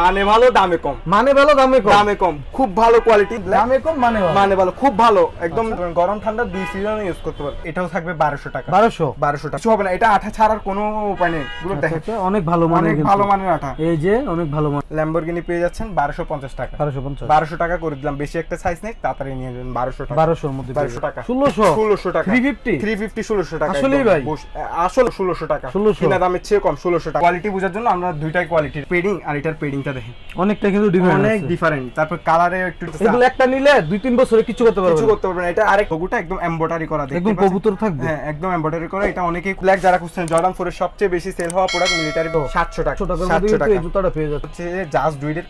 মানে ভালো দামে কম। মানে ভালো দামে কম? দামে কম। খুব ভালো কোয়ালিটি দামে কম মানে ভালো? মানে ভালো খুব ভালো একদম। গরম ঠান্ডা দুই সিজনে ইউজ করতে পারো। এটাও থাকবে বারোশো টাকা। বারোশো? বারোশো টাকা। হবে না এটা আঠা ছাড়ার কোনো উপায় নেই। এগুলো দেখেন আচ্ছা, অনেক ভালো মানে অনেক ভালো মানের আঠা। এই যে অনেক ভালো মানে ল্যাম্বরগিনি পেয়ে যাচ্ছেন বারোশো পঞ্চাশ টাকা। বারোশো পঞ্চাশ। বারোশো টাকা করে দিলাম। বেশি একটা সাইজ নেই তাড়াতাড়ি নিয়ে যাবেন বারোশো টাকা। বারোশোর মধ্যে বারোশো টাকা। ষোলোশো? ষোলোশো টাকা। থ্রি ফিফটি থ্রি ফিফটি ষোলোশো টাকা আসলেই ভাই? আসলে ষোলোশো টাকা। 1600 কিনা দামের চেয়ে কম ষোলোশো টাকা। কোয়ালিটি বোঝার জন্য আমরা দুইটাই কোয়ালিটির পেডিং আর এটার পেডিংটা দেখেন। অনেকটা কিন্তু ডিফারেন্ট অনেক ডিফারেন্ট তারপর কালারে একটু এগুলো একটা নিলে দুই তিন বছরে কিছু করতে পারবে কিছু করতে পারবেন না। এটা আরেক লোগোটা একদম এমব্রয়ডারি করা দেখতে একদম কবুতর থাকবে। হ্যাঁ একদম এমব্রয়ডারি করা। এটা অনেকেই ব্ল্যাক যারা খুঁজছেন জর্ডান ফোরের সবচেয়ে বেশি সেল হওয়া প্রোডাক্ট মিলিটারি সাতশো টাকা। একশো টাকার মধ্যে সাতশো কিন্তু টাকা। এই জুতাটা পেয়ে যাচ্ছে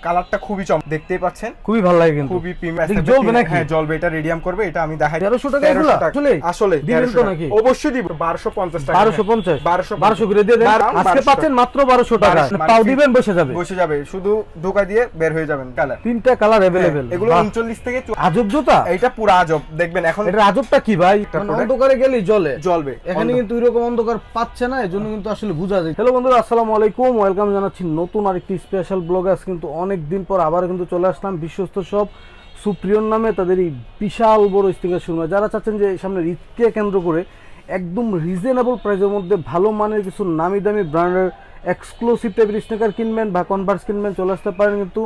কালারটা খুবই চম দেখতেই পাচ্ছেন? খুবই ভালো লাগে কিন্তু। খুবই প্রিমিয়াম জ্বলবে নাকি? হ্যাঁ জ্বলবে। এটা রেডিয়াম করবে এটা আমি দেখাই। 1300 টাকা 1300 এগুলা? টাকা। আসলেই? আসলে দিবেন তো নাকি? অবশ্যই দিব। 1250 টাকা। বারোশো পঞ্চাশ? বারোশো বারোশো করে দিয়ে দেন। আজকে পাচ্ছেন মাত্র বারোশো টাকা। পাও দিবেন বসে যাবে। বসে যাবে। শুধু ঢোকা দিয়ে বের হয়ে যাবেন কালার তিনটা কালার অ্যাভেলেবেল এগুলো 39 থেকে আজব জুতা? এইটা পুরো আজব দেখবেন এখন এটা আজবটা কি ভাই? মানে অন্ধকারে গেলেই জ্বলে। জ্বলবে এখানে কিন্তু এরকম অন্ধকার পাচ্ছে না এজন্য কিন্তু আসলে বোঝা যায়। হ্যালো বন্ধুরা আসসালামু আলাইকুম ওয়েলকাম জানাচ্ছি নতুন আরেকটি স্পেশাল ব্লগ আজ কিন্তু অনেক দিন পর আবার কিন্তু চলে আসলাম বিশ্বস্ত সব সুপ্রিয়র নামে তাদের এই বিশাল বড় স্টিকার শুরু হয় যারা চাচ্ছেন যে সামনে ঈদকে কেন্দ্র করে একদম রিজনেবল প্রাইসের মধ্যে ভালো মানের কিছু নামি দামি ব্র্যান্ডের এক্সক্লুসিভ টাইপের স্টিকার কিনবেন বা কনভার্স কিনবেন চলে আসতে পারেন কিন্তু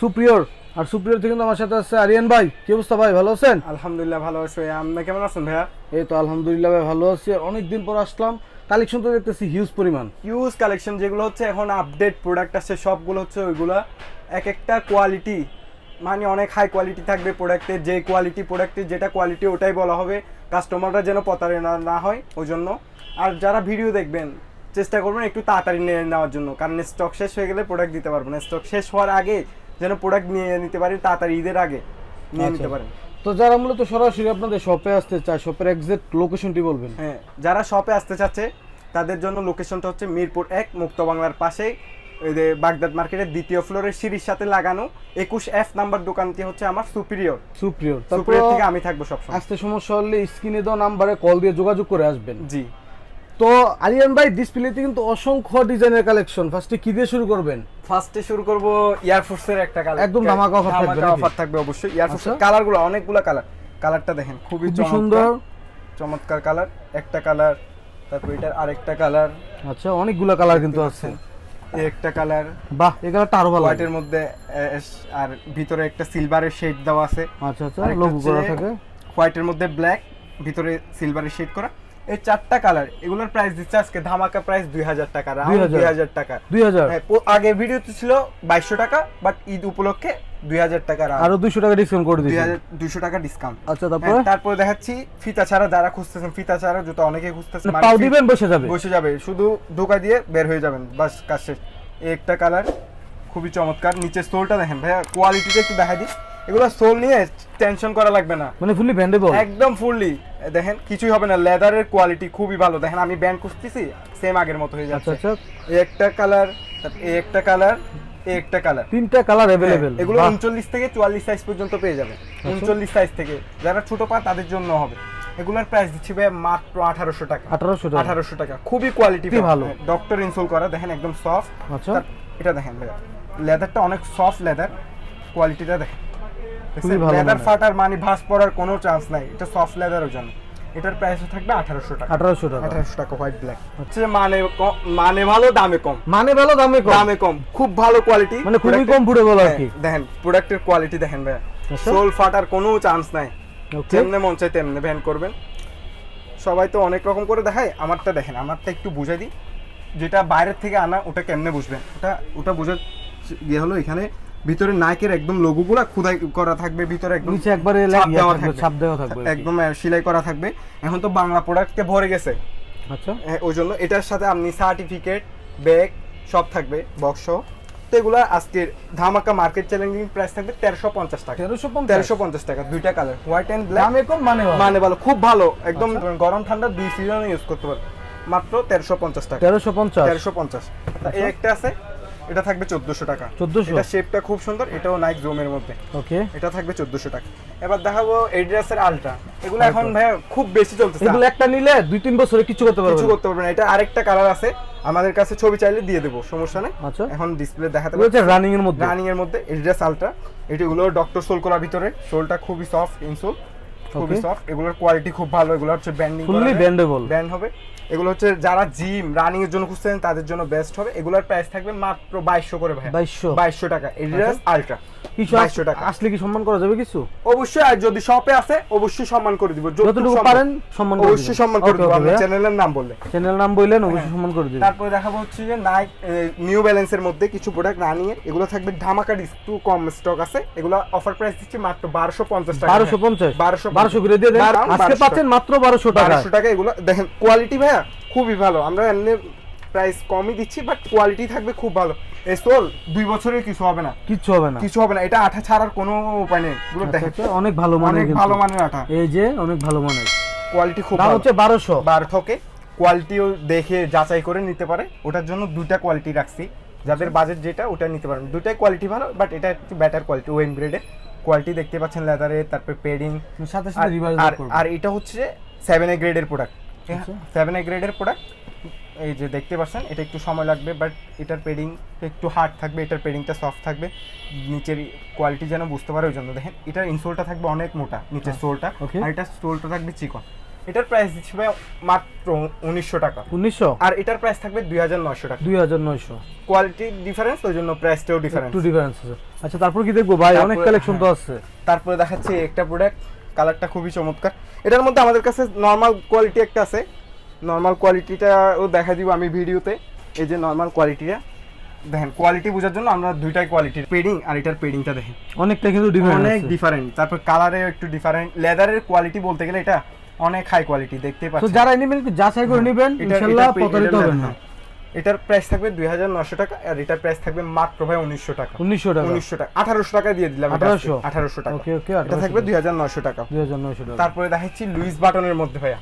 সুপ্রিয়র আর সুপ্রিয়র থেকে কিন্তু আমার সাথে আছে আরিয়ান ভাই। কি অবস্থা ভাই ভালো আছেন? আলহামদুলিল্লাহ ভালো আছি আপনি কেমন আছেন ভাইয়া? এই তো আলহামদুলিল্লাহ ভাই ভালো আছি। আর অনেকদিন পর আসলাম। কালেকশন তো দেখতেছি হিউজ পরিমাণ। হিউজ কালেকশন যেগুলো হচ্ছে এখন আপডেট প্রোডাক্ট আছে সবগুলো হচ্ছে ওইগুলা। এক একটা কোয়ালিটি মানে অনেক হাই কোয়ালিটি থাকবে প্রোডাক্টের যে কোয়ালিটি প্রোডাক্টের যেটা কোয়ালিটি ওটাই বলা হবে। কাস্টমাররা যেন প্রতারণা না হয় ওই জন্য। আর যারা ভিডিও দেখবেন চেষ্টা করবেন একটু তাড়াতাড়ি নিয়ে নেওয়ার জন্য। কারণ স্টক শেষ হয়ে গেলে প্রোডাক্ট দিতে পারব না। স্টক শেষ হওয়ার আগে যেন প্রোডাক্ট নিয়ে নিতে পারি তাড়াতাড়ি ঈদের আগে নিয়ে আচ্ছা। নিতে পারেন। তো যারা মূলত সরাসরি আপনাদের শপে আসতে চায় শপের এক্সাক্ট লোকেশনটি বলবেন। হ্যাঁ যারা শপে আসতে চাচ্ছে তাদের জন্য লোকেশনটা হচ্ছে মিরপুর এক মুক্ত বাংলার যে বাগদাদ মার্কেটের দ্বিতীয় ফ্লোরের সিঁড়ির সাথে লাগানো একুশ এফ নাম্বার দোকানটি হচ্ছে আমার সুপিরিয়র সুপ্রিয়র সুপিরিয়র থেকে আমি থাকব সবসময়। আসতে সমস্যা হলে স্ক্রিনে দেওয়া নাম্বারে কল দিয়ে যোগাযোগ করে আসবেন। জি। তো আরিয়ান ভাই ডিসপ্লেতে কিন্তু অসংখ্য ডিজাইনের কালেকশন ফার্স্টে কি দিয়ে শুরু করবেন? ফার্স্টে শুরু করব এয়ারফোর্সের একটা কালার একদম ধামাকা offer থাকবে নাকি? অফার থাকবে অবশ্যই। এয়ারফোর্সের। কালারগুলো অনেকগুলো কালার কালারটা দেখেন খুবই সুন্দর। চমৎকার কালার একটা কালার তারপর এটার আরেকটা কালার আচ্ছা অনেকগুলো কালার কিন্তু আছে। এই একটা কালার বাহ এই কালারটা আরও ভালো হোয়াইটের মধ্যে আর ভিতরে একটা সিলভারের শেড দেওয়া আছে। আচ্ছা আচ্ছা লোগো করা থাকে। হোয়াইটের মধ্যে ব্ল্যাক ভিতরে সিলভারের শেড করা। এই চারটা কালার এগুলোর প্রাইস দিচ্ছে আজকে ধামাকা প্রাইস দুই হাজার টাকা দুই হাজার। টাকা। দুই হাজার। হ্যাঁ, আগের ভিডিওতে ছিল বাইশশো টাকা বাট ঈদ উপলক্ষে দুই হাজার টাকা আরও দুইশো টাকা ডিসকাউন্ট করে দুই দুইশো টাকা ডিসকাউন্ট আচ্ছা তারপরে? তারপরে দেখাচ্ছি ফিতা ছাড়া যারা খুঁজতেছেন ফিতা ছাড়া জুতো অনেকে খুঁজতেছেন মানে পাও দিবেন বসে যাবে। বসে যাবে শুধু ঢোকা দিয়ে বের হয়ে যাবেন বাস কাজ শেষ। একটা কালার খুবই চমৎকার। নিচের সোলটা দেখেন ভাইয়া কোয়ালিটিটা একটু দেখা দিই। এগুলো সোল নিয়ে টেনশন করা লাগবে না। মানে ফুললি ভ্যান্ডেবল একদম ফুললি দেখেন কিছুই হবে না লেদারের কোয়ালিটি খুবই ভালো। দেখেন আমি ব্যান্ড খুঁজতেছি সেম আগের মতো হয়ে আচ্ছা যাচ্ছে। আচ্ছা এই একটা কালার এই একটা কালার এই একটা কালার তিনটা কালার অ্যাভেলেবেল এগুলো উনচল্লিশ থেকে চুয়াল্লিশ সাইজ পর্যন্ত পেয়ে যাবে। আচ্ছা। উনচল্লিশ সাইজ থেকে। যারা ছোট পা তাদের জন্য হবে। এগুলোর প্রাইস দিচ্ছি ভাই মাত্র আঠারোশো টাকা। আঠারোশো টাকা। আঠারোশো টাকা। খুবই কোয়ালিটি ভালো। ডক্টর ইনসোল করা দেখেন একদম সফট আচ্ছা। এটা দেখেন লেদারটা অনেক সফট লেদার কোয়ালিটিটা দেখেন। লেদার ফাটার মানে ভাঁজ পড়ার কোনো চান্স নাই। এটা সফট লেদারের জন্য এটার প্রাইস থাকবে আঠারোশো টাকা। আঠারোশো টাকা। আঠারোশো টাকা হোয়াইট ব্ল্যাক হচ্ছে মানে মানে ভালো দামে কম। মানে ভালো দামে কম। দামে কম। খুব ভালো কোয়ালিটি মানে খুবই আর কি? দেখেন প্রোডাক্টের কোয়ালিটি দেখেন আচ্ছা। সোল ফাটার কোনো চান্স নাই। যেমনে মন চাই তেমনে ভ্যান করবেন। সবাই তো অনেক রকম করে দেখায়। আমারটা দেখেন আমারটা একটু বুঝাই দিই। যেটা বাইরের থেকে আনা ওটা কেমনে বুঝবেন? ওটা ওটা বোঝার ইয়ে হলো এখানে ভিতরে নাইকের একদম লোগোগুলো খুদাই করা থাকবে ভিতরে একদম নিচে একবারে ছাপ দেওয়া থাকবে, থাকবে। ছাপ দেওয়া থাকবে একদম সেলাই করা থাকবে। এখন তো বাংলা প্রোডাক্টে ভরে গেছে। আচ্ছা। হ্যাঁ, ওই জন্য এটার সাথে আপনি সার্টিফিকেট ব্যাগ সব থাকবে বক্স তো এগুলো আজকের ধামাকা মার্কেট চ্যালেঞ্জিং প্রাইস থাকবে তেরোশো পঞ্চাশ টাকা। তেরোশো পঞ্চাশ? তেরোশো পঞ্চাশ টাকা দুইটা কালার হোয়াইট অ্যান্ড ব্ল্যাক দামে কম মানে মানে ভালো খুব ভালো। একদম গরম ঠান্ডা দুই সিজনে ইউজ করতে পারবে। মাত্র তেরোশো পঞ্চাশ টাকা। তেরোশো পঞ্চাশ। তেরোশো পঞ্চাশ। এই একটা আছে এটা থাকবে চোদ্দশো টাকা। চোদ্দশো? এটা শেপটা খুব সুন্দর এটাও নাইক জোমের মধ্যে। ওকে। এটা থাকবে চোদ্দশো টাকা। এবার দেখাবো এডিডাসের আলট্রা এগুলো এখন ভাই খুব বেশি চলতেছে। এগুলো একটা নিলে দুই তিন বছরে কিছু করতে পারবে কিছু করতে পারবে না। এটা আরেকটা কালার আছে। আমাদের কাছে ছবি চাইলে দিয়ে দেবো সমস্যা নেই। আচ্ছা। এখন ডিসপ্লে দেখাতে হচ্ছে রানিং এর মধ্যে। রানিং এর মধ্যে এডিডাস আলট্রা এটিগুলো ডক্টর সোল করার ভিতরে। সোলটা খুবই সফট ইনসোল খুবই. সফট এগুলোর কোয়ালিটি খুব ভালো। এগুলো হচ্ছে ব্যান্ডিং ফুললি ব্যান্ডেবল ব্যান্ড হবে। এগুলো হচ্ছে যারা জিম রানিং এর জন্য খুঁজছেন তাদের জন্য বেস্ট হবে। এগুলোর প্রাইস থাকবে মাত্র বাইশশো করে ভাই বাইশশো। বাইশশো টাকা। এডিডাস আলট্রা কিছু টাকা। আসলে কি সম্মান করা যাবে কিছু? অবশ্যই আর যদি শপে আছে অবশ্যই সম্মান করে দিব। যতটুকু পারেন সম্মান করে অবশ্যই সম্মান করে দিব। চ্যানেলের নাম বললে। চ্যানেল নাম বললেন অবশ্যই সম্মান করে দিবেন। তারপরে দেখাবো হচ্ছে যে নাইক নিউ ব্যালেন্সের মধ্যে কিছু প্রোডাক্ট রানিং এর। এগুলো থাকবে ধামাকা একটু কম স্টক আছে। এগুলো অফার প্রাইস দিচ্ছি মাত্র বারোশো পঞ্চাশ টাকা। বারোশো পঞ্চাশ। বারোশো বারোশো করে দিয়ে দেন। আজকে পাচ্ছেন মাত্র টাকা। টাকা এগুলো। দেখেন কোয়ালিটি ভাইয়া খুবই ভালো। আমরা এমনি প্রাইস কমই দিচ্ছি বাট কোয়ালিটি থাকবে খুব ভালো। এই সোল দুই বছরের কিছু হবে না। কিছু হবে না। কিছু হবে না। এটা আঠা ছাড়ার কোনো উপায় নেই। এগুলো আচ্ছা, আচ্ছা, অনেক ভালো মানের অনেক কিন্তু। ভালো মানের আঠা। এই যে অনেক ভালো মানের। কোয়ালিটি খুব ভালো। হচ্ছে বারোশো। বার থেকে কোয়ালিটিও দেখে যাচাই করে নিতে পারে। ওটার জন্য দুটা কোয়ালিটি রাখছি। যাদের বাজেট যেটা ওটা নিতে পারেন দুটাই কোয়ালিটি ভালো বাট এটা একটু বেটার কোয়ালিটি ওয়েন গ্রেডের কোয়ালিটি দেখতে পাচ্ছেন লেদারে তারপরে পেডিং সাথে আর সাথে রিভার্স আর- আর এটা হচ্ছে সেভেন এ গ্রেডের প্রোডাক্ট আচ্ছা। সেভেন এ গ্রেডের প্রোডাক্ট এই যে দেখতে পাচ্ছেন এটা একটু সময় লাগবে বাট এটার পেডিং একটু হার্ড থাকবে এটার পেডিংটা সফট থাকবে। নিচের কোয়ালিটি যেন বুঝতে পারে ওই জন্য। দেখেন এটার ইনসোলটা থাকবে অনেক মোটা নিচের সোলটা আর এটার সোলটা থাকবে চিকন। এটার প্রাইস ভাই মাত্র উনিশশো টাকা। উনিশশো? আর এটার প্রাইস থাকবে দুই হাজার নয়শো টাকা। দুই হাজার নয়শো। কোয়ালিটি ডিফারেন্স ওই জন্য প্রাইসটাও ডিফারেন্স একটু ডিফারেন্স আছে। আচ্ছা তারপর কি দেখব? ভাই অনেক কালেকশন তো হ্যাঁ। আছে। তারপরে দেখাচ্ছে একটা প্রোডাক্ট কালারটা খুবই চমৎকার। এটার মধ্যে আমাদের কাছে নর্মাল কোয়ালিটি একটা আছে। নর্মাল কোয়ালিটিটাও দেখা দিব আমি ভিডিওতে। এই যে নর্মাল কোয়ালিটিটা দেখেন কোয়ালিটি বোঝার জন্য আমরা দুইটাই কোয়ালিটির পেডিং আর এটার পেডিংটা দেখেন। অনেকটা কিন্তু অনেক ডিফারেন্ট তারপর কালারেও একটু ডিফারেন্ট লেদারের কোয়ালিটি বলতে গেলে এটা অনেক হাই কোয়ালিটি দেখতে তো পাচ্ছেন। যারা নেবেন একটু যাচাই করে নেবেন। ইনশাআল্লাহ প্রতারিত হবেন না। এটার প্রাইস থাকবে দুই হাজার নশো টাকা আর এটার প্রাইস থাকবে মাত্র ভাই উনিশশো টাকা। উনিশশো টাকা। উনিশশো টাকা। আঠারোশো টাকা দিয়ে দিলাম 1800 আঠারোশো? টাকা। ওকে ওকে এটা থাকবে দুই হাজার নশো টাকা। দুই হাজার নশো টাকা। তারপরে দেখাচ্ছি লুইস বাটনের মধ্যে ভাইয়া।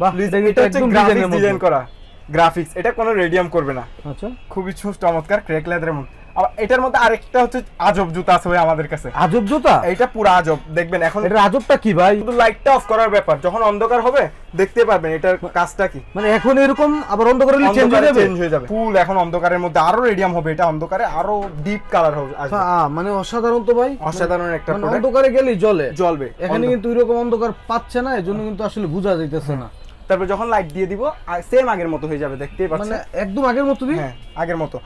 বা লুইস এটা হচ্ছে গ্রাফিক্স ডিজাইন করা। গ্রাফিক্স এটা কোনো রেডিয়াম করবে না। আচ্ছা। খুবই চমৎকার ক্রেক লেদারের মধ্যে। এটার মধ্যে আরেকটা হচ্ছে আজব জুতা আছে ভাই আমাদের কাছে। আজব জুতা? এইটা পুরো আজব দেখবেন এখন এটা আজবটা কি ভাই? শুধু লাইটটা অফ করার ব্যাপার যখন অন্ধকার হবে দেখতে পারবেন এটার কাজটা কি। মানে এখন এরকম আবার অন্ধকার হলে চেঞ্জ হয়ে যাবে? চেঞ্জ হয়ে যাবে। ফুল এখন অন্ধকারের মধ্যে আরও রেডিয়াম হবে এটা অন্ধকারে আরও ডিপ কালার হবে আচ্ছা, মানে অসাধারণ তো ভাই। অসাধারণ একটা মানে প্রোডাক্ট অন্ধকারে গেলেই জ্বলে। জ্বলবে এখানে কিন্তু এরকম অন্ধকার পাচ্ছে না এজন্য কিন্তু আসলে বোঝা যাইতেছে না। তারপর যখন লাইট দিয়ে দিব সেম আগের মতো হয়ে যাবে দেখতেই মানে পাচ্ছেন একদম আগের মতো দিই হ্যাঁ আগের মতো।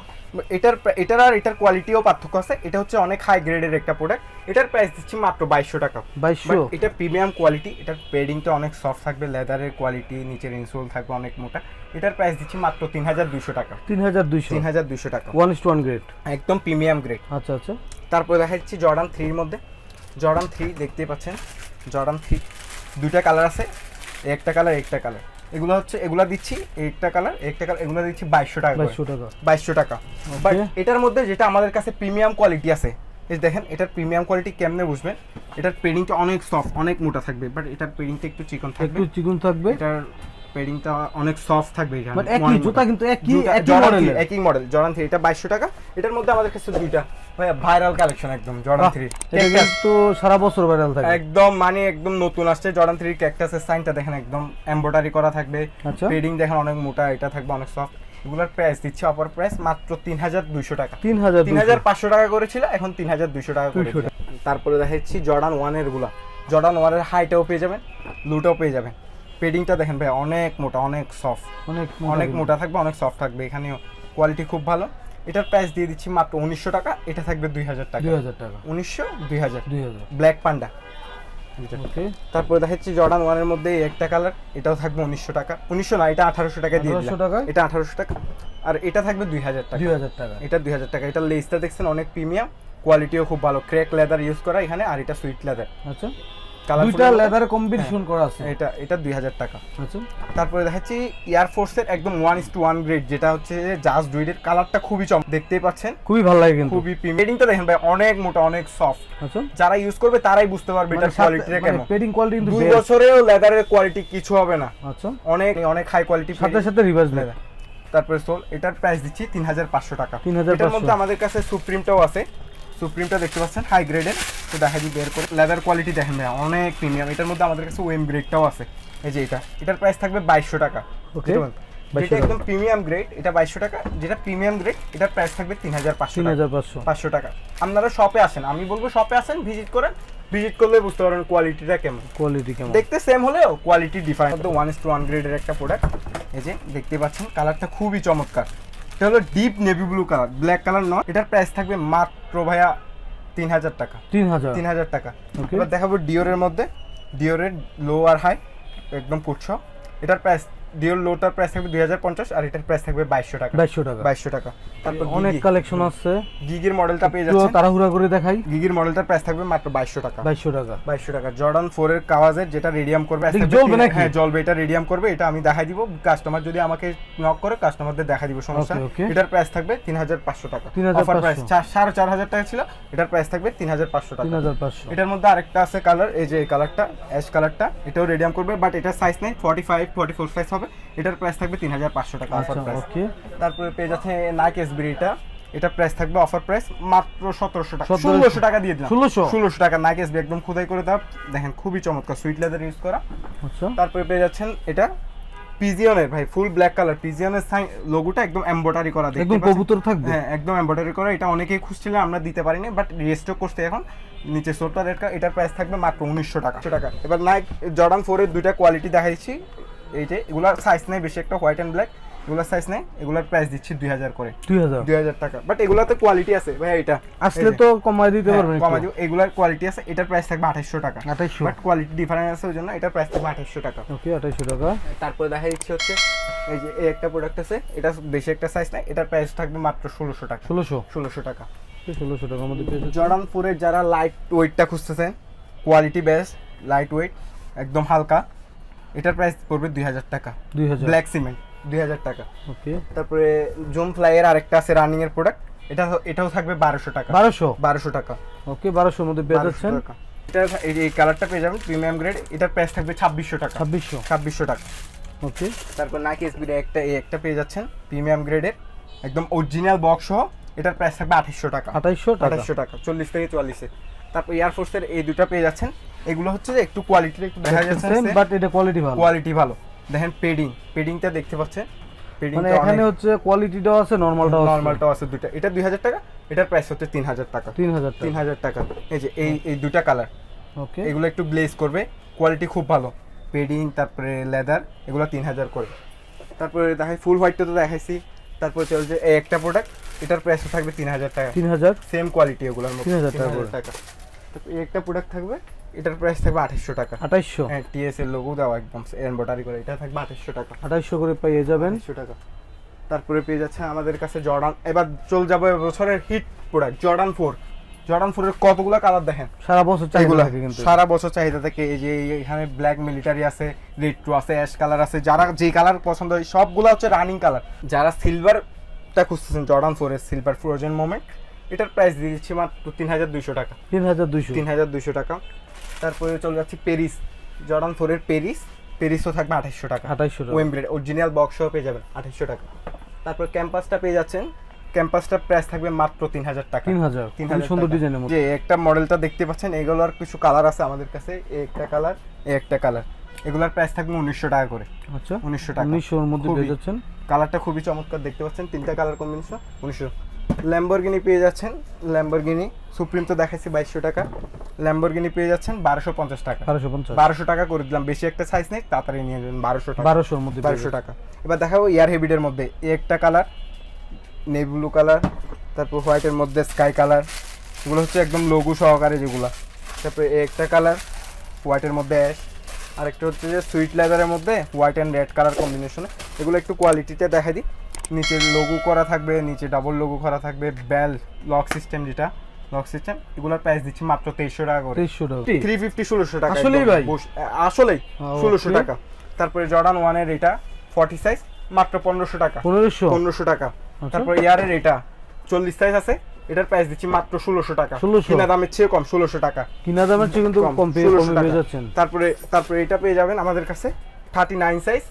এটার এটার আর এটার কোয়ালিটিও পার্থক্য আছে। এটা হচ্ছে অনেক হাই গ্রেডের একটা প্রোডাক্ট এটার প্রাইস দিচ্ছি মাত্র বাইশশো টাকা। বাইশশো? এটা প্রিমিয়াম কোয়ালিটি এটার পেডিংটা অনেক সফট থাকবে লেদারের কোয়ালিটি নিচের ইনসোল থাকবে অনেক মোটা। এটার প্রাইস দিচ্ছি মাত্র তিন হাজার দুশো টাকা। তিন হাজার দুইশো? তিন হাজার দুশো টাকা ওয়ান ইস ওয়ান গ্রেড একদম প্রিমিয়াম গ্রেড আচ্ছা আচ্ছা। তারপরে দেখা যাচ্ছে জর্ডান থ্রির মধ্যে। জর্ডান থ্রি দেখতেই পাচ্ছেন। জর্ডান থ্রি দুইটা কালার আছে। একটা কালার একটা কালার এগুলো হচ্ছে এগুলা দিচ্ছি একটা কালার একটা কালার এগুলো দিচ্ছি বাইশশো টাকা। বাইশশো টাকা। বাইশশো টাকা। বাট এটার মধ্যে যেটা আমাদের কাছে প্রিমিয়াম কোয়ালিটি আছে এই দেখেন এটার প্রিমিয়াম কোয়ালিটি কেমনে বুঝবেন? এটার পেডিংটা অনেক সফট অনেক মোটা থাকবে বাট এটার পেডিংটা একটু চিকন থাকবে। একটু চিকন থাকবে। এটার পেডিংটা অনেক সফট থাকবে এখানে মানে একই জুতা কিন্তু একই একই থ্রি, একই মডেল জর্ডান থ্রি এটা বাইশশো টাকা। এটার মধ্যে আমাদের কাছে দুইটা। ভাইয়া ভাইরাল কালেকশন একদম জর্ডান থ্রি এটা কিন্তু সারা বছর ভাইরাল থাকে একদম মানে একদম নতুন আসছে। জর্ডান থ্রি ক্যাকটাসের সাইনটা দেখেন একদম এমব্রয়ডারি করা থাকবে। আচ্ছা। পেডিং দেখেন অনেক মোটা এটা থাকবে অনেক সফট এগুলোর প্রাইস দিচ্ছে অপর প্রাইস মাত্র তিন হাজার দুইশো টাকা। তিন হাজার তিন হাজার পাঁচশো টাকা করেছিল এখন তিন হাজার দুইশো টাকা করে 200 তারপরে দেখাচ্ছি জর্ডান ওয়ানেরগুলা। জর্ডান ওয়ানের হাইটাও পেয়ে যাবেন লুটাও পেয়ে যাবেন। পেডিংটা দেখেন ভাই অনেক মোটা অনেক সফট অনেক অনেক মোটা থাকবে অনেক সফট থাকবে। এখানেও কোয়ালিটি খুব ভালো। এটার প্রাইস দিয়ে দিচ্ছি মাত্র উনিশশো টাকা এটা থাকবে দুই হাজার টাকা। দুই হাজার টাকা। উনিশশো দুই হাজার। দুই হাজার। ব্ল্যাক পান্ডা তারপরে দেখাচ্ছি জর্ডান ওয়ানের মধ্যে একটা কালার এটাও থাকবে উনিশশো টাকা। উনিশশো না এটা আঠারোশো টাকা দিয়ে 1800 দিলাম টাকায়? এটা আঠারোশো টাকা। আর এটা থাকবে দুই হাজার টাকা। দুই হাজার টাকা। এটা দুই হাজার টাকা। এটা লেসটা দেখছেন অনেক প্রিমিয়াম কোয়ালিটিও খুব ভালো। ক্রেক লেদার ইউজ করা এখানে আর এটা সুইট লেদার আচ্ছা। দুইটা লেদার কম্বিনেশন করা আছে। এটা এটা দুই হাজার টাকা। আচ্ছা। তারপরে দেখাচ্ছি একদম গ্রেড যেটা হচ্ছে জাস্ট ডুইডের কালারটা খুবই চম দেখতেই পাচ্ছেন? খুবই ভালো লাগে কিন্তু। খুবই দেখেন ভাই অনেক মোটা অনেক সফট আচ্ছা। যারা ইউজ করবে তারাই বুঝতে পারবে কোয়ালিটিটা কেমন। পেডিং কোয়ালিটি কিন্তু দুই। বছরেও লেদারের কোয়ালিটি কিছু হবে না। আচ্ছা। অনেক অনেক হাই কোয়ালিটি সাথে সাথে রিভার্স লেদার তারপরে সোল এটার প্রাইস দিচ্ছি তিন হাজার পাঁচশো টাকা। 3500 এটার মধ্যে আমাদের কাছে সুপ্রিমটাও আছে। সুপ্রিমটা দেখতে পাচ্ছেন হাই গ্রেডের তো দেখা দিই বের করে লেদার কোয়ালিটি দেখেন ভাই অনেক প্রিমিয়াম এটার মধ্যে আমাদের কাছে ওয়েম গ্রেডটাও আছে। এই যে এটা। এটার প্রাইস থাকবে বাইশশো টাকা। Okay. 2200 যেটা একদম প্রিমিয়াম গ্রেড এটা বাইশশো টাকা। যেটা প্রিমিয়াম গ্রেড এটার প্রাইস থাকবে তিন হাজার পাঁচশো তিন হাজার পাঁচশো। পাঁচশো টাকা। আপনারা শপে আসেন। আমি বলব শপে আসেন ভিজিট করেন। ভিজিট করলে বুঝতে পারবেন কোয়ালিটিটা কেমন। কোয়ালিটি কেমন। দেখতে সেম হলেও quality different one is two one গ্রেডের একটা প্রোডাক্ট এই যে দেখতে পাচ্ছেন কালারটা খুবই চমৎকার। এটা হলো deep navy blue colour black colour নয় এটার প্রাইস থাকবে মাত্র ভাইয়া তিন হাজার টাকা। তিন হাজার তিন হাজার টাকা এবার দেখাবো ডিওরের মধ্যে। ডিওরের লো আর হাই একদম পড়ছ এটার প্রাইস ডিওর লোটার প্রাইস থাকবে দুই হাজার পঞ্চাশ আর এটার প্রাইস থাকবে বাইশশো টাকা। বাইশশো টাকা। বাইশশো টাকা। তারপর অনেক কালেকশন আছে। গিগির মডেলটা পেয়ে যাচ্ছেন। তাড়াহুড়া করে দেখাই। গিগির মডেলটার প্রাইস থাকবে মাত্র বাইশশো টাকা। বাইশশো টাকা। বাইশশো টাকা। জর্ডান ফোর এর কাওয়াজের যেটা রেডিয়াম করবে এটা জ্বলবে নাকি? হ্যাঁ জ্বলবে। এটা রেডিয়াম করবে এটা আমি দেখাই দিব। কাস্টমার যদি আমাকে নক করে কাস্টমারদের দেখা দিব সমস্যা. এটার প্রাইস থাকবে তিন হাজার পাঁচশো টাকা। 3,500 অফার প্রাইস সাড়ে চার হাজার টাকা ছিল। এটার প্রাইস থাকবে তিন হাজার পাঁচশো টাকা। এটার মধ্যে আরেকটা আছে কালার এই যে কালারটা অ্যাশ কালারটা এটাও রেডিয়াম করবে বাট এটার সাইজ নেই forty five forty four size হবে। এটার প্রাইস থাকবে তিন হাজার পাঁচশো টাকা অফার আচ্ছা প্রাইস ওকে তারপরে পেয়ে যাচ্ছে নাইক এসবিটা এটা প্রাইস থাকবে অফার প্রাইস মাত্র সতেরোশো টাকা। ষোলোশো টাকা দিয়ে দিলাম। 1600? ষোলোশো টাকা। নাইক এসবি একদম খোদাই করে দাও। দেখেন খুবই চমৎকার সুইট লেদার ইউজ করা। আচ্ছা। তারপরে পেয়ে যাচ্ছেন এটা পিজিয়নের ভাই ফুল ব্ল্যাক কালার পিজিয়নের লোগোটা একদম এমব্রয়ডারি করা দেখতে একদম? কবুতর থাকবে? হ্যাঁ একদম এমব্রয়ডারি করা। এটা অনেকেই খুঁজছিলেন আমরা দিতে পারিনি বাট রেস্টক করতে এখন। নিচে সোলটা রেট এটার প্রাইস থাকবে মাত্র উনিশশো টাকা। টাকা। এবার নাইক জর্ডান ফোরের দুইটা কোয়ালিটি দেখাইছি। এই যে এগুলার সাইজ নেই বেশি একটা হোয়াইট অ্যান্ড ব্ল্যাক এগুলার সাইজ নেই এগুলার প্রাইস দিচ্ছি দুই হাজার করে। দুই হাজার? দুই হাজার টাকা। বাট এগুলাতে কোয়ালিটি আছে ভাই এটা। আসলে তো কমাই দিতে পারবেন কমা দিব। এগুলার কোয়ালিটি আছে এটার প্রাইস থাকবে আঠাইশশো টাকা। আঠাইশশো। বাট কোয়ালিটি ডিফারেন্স আছে ওই জন্য এটার প্রাইস থাকবে আঠাইশশো টাকা। ওকে আঠাইশশো টাকা। তারপরে দেখা যাচ্ছে হচ্ছে এই যে এই একটা প্রোডাক্ট আছে এটা বেশি একটা সাইজ নাই এটার প্রাইস থাকবে মাত্র ষোলোশো টাকা। ষোলোশো? ষোলোশো টাকা। ষোলোশো মধ্যে পেয়ে যাচ্ছেন। যারা লাইট ওয়েটটা খুঁজতেছেন কোয়ালিটি বেস্ট লাইট ওয়েট একদম হালকা। এটার প্রাইস পড়বে দুই হাজার টাকা। দুই হাজার। ব্ল্যাক সিমেন্ট দুই হাজার টাকা। ওকে তারপরে জুম ফ্লাইয়ের আরেকটা আছে রানিং এর প্রোডাক্ট এটা এটাও থাকবে বারোশো টাকা। বারোশো? বারোশো টাকা। ওকে বারোশোর মধ্যে পেয়ে যাচ্ছেন। এটা এই কালারটা পেয়ে যাবেন প্রিমিয়াম গ্রেড এটার প্রাইস থাকবে ছাব্বিশশো টাকা। ছাব্বিশশো। ছাব্বিশশো টাকা। ওকে তারপর নাকি এসবির একটা এই একটা পেয়ে যাচ্ছেন প্রিমিয়াম গ্রেডের একদম অরিজিনাল বক্স সহ এটার প্রাইস থাকবে আঠাশশো টাকা। আঠাইশশো টাকা। আঠাশশো টাকা চল্লিশ থেকে চুয়াল্লিশে। তারপর এয়ারফোর্সের এই দুটো পেয়ে যাচ্ছেন। এগুলো হচ্ছে যে একটু কোয়ালিটির একটু দেখা যাচ্ছে বাট এটা কোয়ালিটি ভালো। কোয়ালিটি ভালো। দেখেন পেডিং পেডিংটা দেখতে পাচ্ছেন? পেডিং মানে এখানে হচ্ছে কোয়ালিটিটাও আছে নর্মালটাও আছে। নর্মালটাও আছে দুটো এটা দুই হাজার টাকা এটার প্রাইস হচ্ছে তিন হাজার টাকা। তিন হাজার তিন টাকা হাজার টাকা। এই যে এই এই দুটা কালার ওকে এগুলো একটু গ্লেজ করবে কোয়ালিটি খুব ভালো। পেডিং তারপরে লেদার এগুলো তিন হাজার করে। তারপরে দেখাই ফুল হোয়াইটটা তো দেখাইছি। তারপরে চলছে এই একটা প্রোডাক্ট এটার প্রাইস থাকবে তিন হাজার টাকা। তিন হাজার? সেম কোয়ালিটি এগুলোর মধ্যে। 3000 টাকা 3000 এই একটা প্রোডাক্ট থাকবে এটার প্রাইস থাকবে আঠাশশো টাকা। আঠাইশশো? হ্যাঁ টিএস এর লোগো দেওয়া একদম এমব্রয়ডারি করে এটা থাকবে আঠাশশো টাকা। আঠাইশশো করে পেয়ে যাবেন। আঠাশশো টাকা। তারপরে পেয়ে যাচ্ছে আমাদের কাছে জর্ডান এবার চল যাব বছরের hit product Jordan four Jordan ফোরের কতগুলো কালার দেখেন? সারা বছর চাহিদা থাকে কিন্তু। সারা বছর চাহিদা থাকে। এই যে এখানে ব্ল্যাক মিলিটারি আছে রেড টু আছে অ্যাশ কালার আছে। যারা যে কালার পছন্দ হয় সবগুলো হচ্ছে রানিং কালার যারা সিলভারটা খুঁজতেছেন জর্ডান ফোরের সিলভার ফ্রোজেন মোমেন্ট এটার প্রাইস দিয়ে দিচ্ছি মাত্র তিন হাজার দুইশো টাকা। তিন হাজার দুইশো। তিন হাজার দুইশো টাকা। তারপরে চলে যাচ্ছে প্যারিস জর্ডান ফোরের প্যারিস প্যারিসও থাকবে আঠাশশো টাকা। আঠাইশশো টাকা। ওয়েমব্রেড অরিজিনাল বক্সও পেয়ে যাবেন আঠাশশো টাকা। তারপর ক্যাম্পাসটা পেয়ে যাচ্ছেন। ক্যাম্পাসটা প্রাইস থাকবে মাত্র তিন হাজার টাকা। তিন হাজার। তিন হাজার সুন্দর ডিজাইনের মধ্যে। যে একটা মডেলটা দেখতে পাচ্ছেন এগুলোর কিছু কালার আছে আমাদের কাছে। এই একটা কালার এই একটা কালার এগুলোর প্রাইস থাকবে উনিশশো টাকা করে। আচ্ছা উনিশশো টাকা। উনিশশোর মধ্যে পেয়ে যাচ্ছেন। কালারটা খুবই চমৎকার দেখতে পাচ্ছেন। তিনটা কালার কম্বিনেশন উনিশশো। ল্যাম্বরগিনি পেয়ে যাচ্ছেন। ল্যাম্বরগিনি সুপ্রিম তো দেখাচ্ছি বাইশশো টাকা। ল্যাম্বরগিনি পেয়ে যাচ্ছেন বারোশো পঞ্চাশ টাকা। বারোশো পঞ্চাশ। বারোশো টাকা করে দিলাম। বেশি একটা সাইজ নেই তাড়াতাড়ি নিয়ে যাবেন বারোশো বারোশোর মধ্যে বারোশো টাকা। এবার দেখাবো এয়ার হেভিডের মধ্যে। একটা কালার নেভি ব্লু কালার তারপর হোয়াইটের মধ্যে স্কাই কালার এগুলো হচ্ছে একদম লঘু সহকারে যেগুলো। তারপরে একটা কালার হোয়াইটের মধ্যে অ্যাশ আরেকটা হচ্ছে যে সুইট লেদারের মধ্যে হোয়াইট অ্যান্ড রেড কালার কম্বিনেশনে এগুলো একটু কোয়ালিটিতে দেখাই দিই। নিচে লঘু করা থাকবে নিচে ডাবল লঘু করা থাকবে বেল লক সিস্টেম যেটা লক সিস্টেম এগুলোর প্রাইস দিচ্ছি মাত্র তেইশশো টাকা করে। তেইশশো টাকা। থ্রি ফিফটি ষোলোশো টাকা আসলেই ভাই? আসলেই. ষোলোশো টাকা। তারপরে জর্ডান ওয়ানের এটা ফর্টি সাইজ মাত্র পনেরোশো টাকা। পনেরোশো? পনেরোশো টাকা। আচ্ছা। তারপর ইয়ারের এটা চল্লিশ সাইজ আছে এটার প্রাইস দিচ্ছি মাত্র ষোলোশো টাকা। 1600 কিনা দামের চেয়ে কম ষোলোশো টাকা। কিনা দামের চেয়ে কিন্তু কম, পেয়ে 1600 যাচ্ছেন। তারপরে তারপরে এটা পেয়ে যাবেন আমাদের কাছে thirty nine size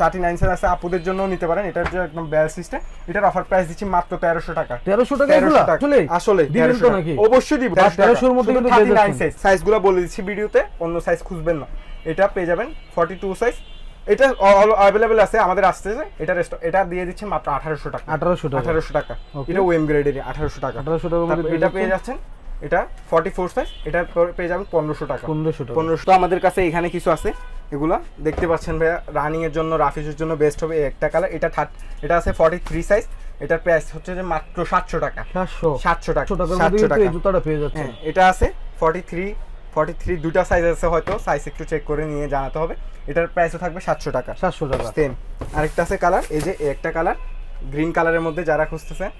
thirty nine size আছে আপুদের জন্য নিতে পারেন। এটার যে একদম ব্যাল সিস্টেম এটার অফার প্রাইস দিচ্ছি মাত্র তেরোশো টাকা। তেরোশো টাকা আসলে আসলে অবশ্যই দিব। আর 1300 র মধ্যে কিন্তু পেয়ে নাইন। সাইজ সাইজগুলো বলে দিচ্ছি ভিডিওতে অন্য সাইজ খুঁজবেন না। এটা পেয়ে যাবেন ফর্টি টু সাইজ এটা অ্যাভেলেবেল আছে আমাদের আসতেছে। এটা এটা দিয়ে দিচ্ছে মাত্র আঠারোশো টাকা। আঠারোশো টাকা। আঠারোশো টাকা। এটা ওয়েম গ্রেডের আঠারোশো টাকা। আঠারোশো পেয়ে এটা পেয়ে যাচ্ছেন এটা ফর্টি ফোর সাইজ এটা পেয়ে যাবেন পনেরোশো টাকা। পনেরোশো পনেরোশো তো আমাদের কাছে এখানে কিছু আছে এগুলা দেখতে পাচ্ছেন ভাইয়া রানিং এর জন্য রাফিসের জন্য বেস্ট হবে একটা কালার এটা থার্ড এটা আছে ফর্টি থ্রি সাইজ এটার প্রাইস হচ্ছে যে মাত্র সাতশো টাকা। সাতশো। সাতশো টাকা সাতশো টাকা। জুতাটা পেয়ে যাচ্ছে হ্যাঁ এটা আছে ফর্টি থ্রি ফর্টি থ্রি দুটা সাইজ আছে হয়তো সাইজ একটু চেক করে নিয়ে জানাতে হবে। এটার প্রাইসও থাকবে সাতশো টাকা। সাতশো টাকা। সেম আরেকটা আছে কালার এই যে একটা কালার গ্রিন কালারের মধ্যে যারা খুঁজতেছেন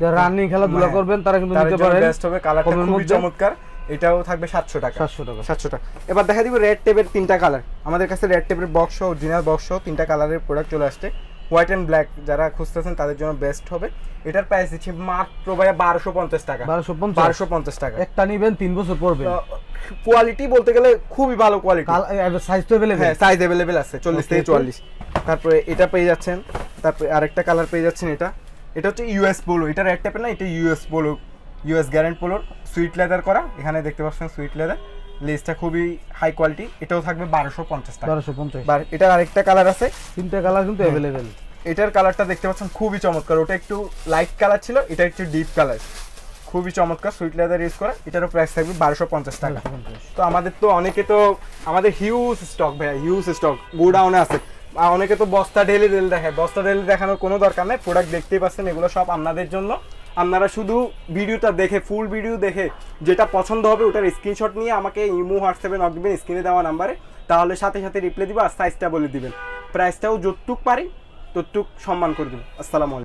যারা রানিং খেলাধুলা করবেন তারা কিন্তু নিতে পারেন। বেস্ট হবে কালারটা খুবই চমৎকার। এটাও থাকবে সাতশো টাকা। সাতশো টাকা। সাতশো টাকা। এবার দেখা দিব রেড টেপের তিনটা কালার আমাদের কাছে রেড টেপের বক্স অরিজিনাল বক্স তিনটা কালারের প্রোডাক্ট চলে আসছে। হোয়াইট অ্যান্ড ব্ল্যাক যারা খুঁজতেছেন তাদের জন্য বেস্ট হবে। এটার প্রাইস দিচ্ছি মাত্র ভাইয়া বারোশো পঞ্চাশ টাকা। বারোশো বারোশো পঞ্চাশ টাকা। একটা নিবেন তিন বছর পড়বেন কোয়ালিটি বলতে গেলে খুবই ভালো কোয়ালিটি সাইজ তো অ্যাভেলেবেল হ্যাঁ সাইজ অ্যাভেলেবেল আছে চল্লিশ থেকে. চুয়াল্লিশ। তারপরে এটা পেয়ে যাচ্ছেন তারপরে আরেকটা কালার পেয়ে যাচ্ছেন এটা। এটা হচ্ছে ইউএস পোলো এটা রেড টাইপের না এটা ইউএস পোলো ইউএস গ্যারেন্ট পোলোর সুইট লেদার করা। এখানে দেখতে পাচ্ছেন সুইট লেদার লেসটা খুবই হাই কোয়ালিটি এটাও থাকবে বারোশো পঞ্চাশ টাকা। বারোশো পঞ্চাশ। বার এটার আরেকটা কালার আছে। তিনটে কালার কিন্তু অ্যাভেলেবেল এটার কালারটা দেখতে পাচ্ছেন খুবই চমৎকার। ওটা একটু লাইট কালার ছিল এটা একটু ডিপ কালার খুবই চমৎকার সুইট লেদার ইউজ করা। এটারও প্রাইস থাকবে বারোশো পঞ্চাশ টাকা। তো আমাদের তো অনেকে তো আমাদের হিউজ স্টক ভাইয়া হিউজ স্টক গোডাউনে আছে। অনেকে তো বস্তা ঢেলে ঢেলে দেখে। বস্তা ঢেলে দেখানোর কোনো দরকার নেই প্রোডাক্ট দেখতেই পাচ্ছেন, এগুলো সব আপনাদের জন্য। আপনারা শুধু ভিডিওটা দেখে ফুল ভিডিও দেখে যেটা পছন্দ হবে ওটার স্ক্রিনশট নিয়ে আমাকে ইমো, হোয়াটসঅ্যাপে নক দিবেন স্ক্রিনে দেওয়া নাম্বারে তাহলে সাথে সাথে রিপ্লাই দিবে আর সাইজটা বলে দিবেন। প্রাইসটাও যতটুক পারি, ততটুক সম্মান করে দেবেন। আসসালামু আলাইকুম।